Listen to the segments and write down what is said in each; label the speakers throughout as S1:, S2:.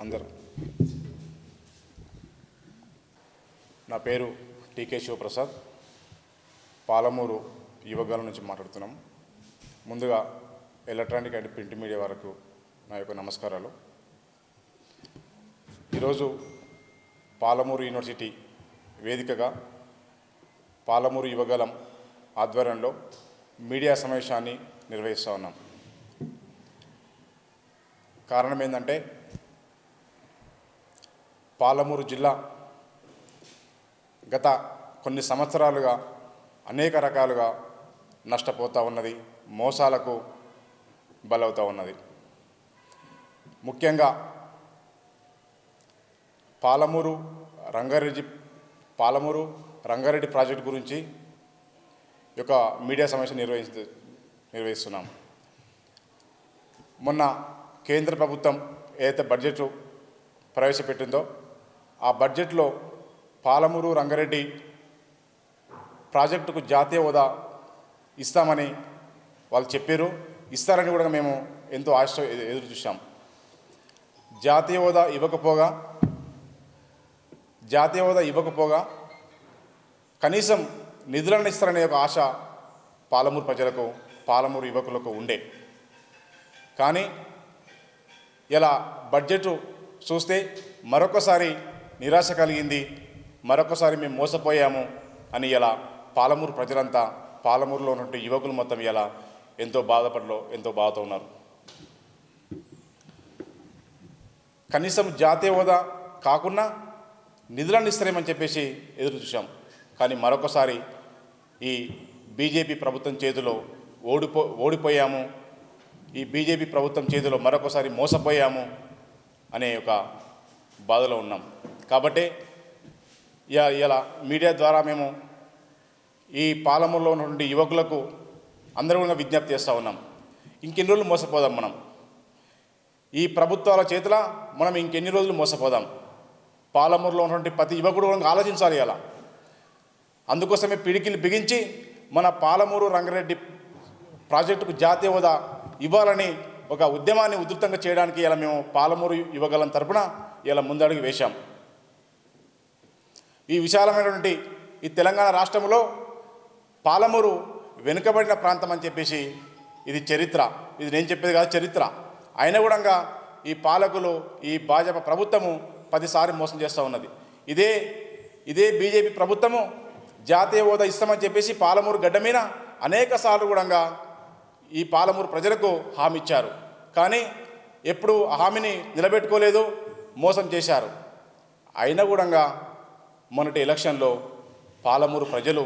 S1: అందరూ. నా పేరు టీకే శివప్రసాద్. పాలమూరు యువగాల నుంచి మాట్లాడుతున్నాం. ముందుగా ఎలక్ట్రానిక్ అండ్ ప్రింట్ మీడియా వరకు నా యొక్క నమస్కారాలు. ఈరోజు పాలమూరు యూనివర్సిటీ వేదికగా పాలమూరు యువగలం ఆధ్వర్యంలో మీడియా సమావేశాన్ని నిర్వహిస్తూ ఉన్నాం. కారణం ఏంటంటే పాలమూరు జిల్లా గత కొన్ని సంవత్సరాలుగా అనేక రకాలుగా నష్టపోతూ ఉన్నది మోసాలకు బలవుతూ ఉన్నది. ముఖ్యంగా పాలమూరు రంగారెడ్డి పాలమూరు రంగారెడ్డి ప్రాజెక్టు గురించి యొక్క మీడియా సమావేశం నిర్వహిస్తు నిర్వహిస్తున్నాం. మొన్న కేంద్ర ప్రభుత్వం ఏదైతే బడ్జెట్ ప్రవేశపెట్టిందో ఆ బడ్జెట్లో పాలమూరు రంగారెడ్డి ప్రాజెక్టుకు జాతీయ హోదా ఇస్తామని వాళ్ళు చెప్పారు. ఇస్తారని కూడా మేము ఎంతో ఆశ ఎదురు చూసాం జాతీయ హోదా ఇవ్వకపోగా జాతీయ హోదా ఇవ్వకపోగా కనీసం నిధులను ఇస్తారనే ఒక ఆశ పాలమూరు ప్రజలకు పాలమూరు యువకులకు ఉండే. కానీ ఇలా బడ్జెట్ చూస్తే మరొకసారి నిరాశ కలిగింది. మరొకసారి మేము మోసపోయాము అని ఇలా పాలమూరు ప్రజలంతా పాలమూరులో ఉన్నటువంటి యువకులు మొత్తం ఇలా ఎంతో బాధపడలో ఎంతో బాధతో ఉన్నారు. కనీసం జాతీయ హోదా కాకుండా నిధులను ఇస్తారేమని చెప్పేసి ఎదురు చూసాం కానీ మరొకసారి ఈ బీజేపీ ప్రభుత్వం చేతిలో ఓడిపో ఓడిపోయాము. ఈ బీజేపీ ప్రభుత్వం చేతిలో మరొకసారి మోసపోయాము అనే ఒక బాధలో ఉన్నాం. కాబట్టి ఇలా మీడియా ద్వారా మేము ఈ పాలమూరులో ఉన్నటువంటి యువకులకు అందరూ కూడా విజ్ఞప్తి చేస్తూ ఉన్నాం. ఇంకెన్ని రోజులు మోసపోదాం మనం? ఈ ప్రభుత్వాల చేతుల మనం ఇంకెన్ని రోజులు మోసపోదాం? పాలమూరులో ఉన్నటువంటి ప్రతి యువకుడు కూడా ఆలోచించాలి అలా అందుకోసమే పిడికిలు బిగించి మన పాలమూరు రంగారెడ్డి ప్రాజెక్టుకు జాతీయ హోదా ఇవ్వాలని ఒక ఉద్యమాన్ని ఉధృతంగా చేయడానికి ఇలా మేము పాలమూరు యువగలం తరపున ఇలా ముందడుగు వేశాం. ఈ విశాలమైనటువంటి ఈ తెలంగాణ రాష్ట్రంలో పాలమూరు వెనుకబడిన ప్రాంతం అని చెప్పేసి ఇది చరిత్ర. ఇది నేను చెప్పేది కాదు చరిత్ర. అయినా కూడా ఈ పాలకులు ఈ భాజపా ప్రభుత్వము పదిసారి మోసం చేస్తూ ఉన్నది. ఇదే ఇదే బీజేపీ ప్రభుత్వము జాతీయ హోదా ఇస్తామని చెప్పేసి పాలమూరు గడ్డ మీద అనేక సార్లు కూడా ఈ పాలమూరు ప్రజలకు హామీ ఇచ్చారు. కానీ ఎప్పుడు ఆ హామీని నిలబెట్టుకోలేదు మోసం చేశారు. అయినా కూడా మొన్నటి ఎలక్షన్లో పాలమూరు ప్రజలు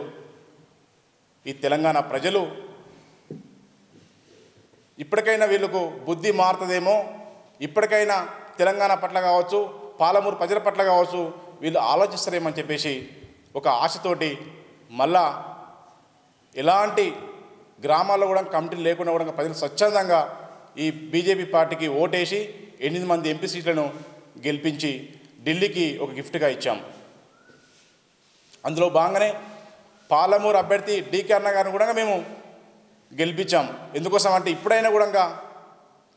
S1: ఈ తెలంగాణ ప్రజలు ఇప్పటికైనా వీళ్ళకు బుద్ధి మారుతుందేమో ఇప్పటికైనా తెలంగాణ పట్ల కావచ్చు పాలమూరు ప్రజల పట్ల కావచ్చు వీళ్ళు ఆలోచిస్తారేమని చెప్పేసి ఒక ఆశతోటి మళ్ళా ఎలాంటి గ్రామాల్లో కూడా కమిటీలు లేకుండా కూడా ప్రజలు స్వచ్ఛందంగా ఈ బీజేపీ పార్టీకి ఓటేసి ఎనిమిది మంది ఎంపీ సీట్లను గెలిపించి ఢిల్లీకి ఒక గిఫ్ట్గా ఇచ్చాం. అందులో భాగంగానే పాలమూరు అభ్యర్థి డీకే అన్న గారిని కూడా మేము గెలిపించాం. ఎందుకోసం అంటే ఇప్పుడైనా కూడా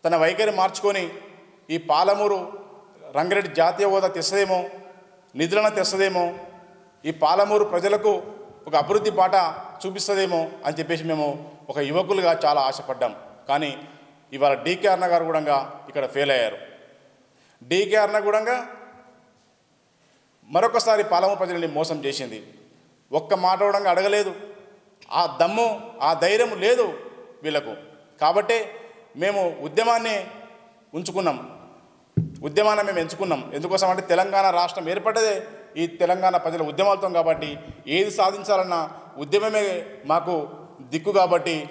S1: తన వైఖరి మార్చుకొని ఈ పాలమూరు రంగారెడ్డి జాతీయ హోదా తెస్తదేమో నిధులను తెస్తదేమో ఈ పాలమూరు ప్రజలకు ఒక అభివృద్ధి బాట చూపిస్తుందేమో అని చెప్పేసి మేము ఒక యువకులుగా చాలా ఆశపడ్డాం. కానీ ఇవాళ డీకే అన్న గారు కూడా ఇక్కడ ఫెయిల్ అయ్యారు. డీకే అన్న కూడా మరొకసారి పాలము ప్రజల్ని మోసం చేసింది. ఒక్క మాట కూడా అడగలేదు. ఆ దమ్ము ఆ ధైర్యం లేదు వీళ్ళకు. కాబట్టే మేము ఉద్యమాన్ని ఉంచుకున్నాం. ఉద్యమాన్ని మేము ఎంచుకున్నాం. ఎందుకోసం అంటే తెలంగాణ రాష్ట్రం ఏర్పడ్డదే ఈ తెలంగాణ ప్రజల ఉద్యమాలతో కాబట్టి ఏది సాధించాలన్నా ఉద్యమమే మాకు దిక్కు కాబట్టి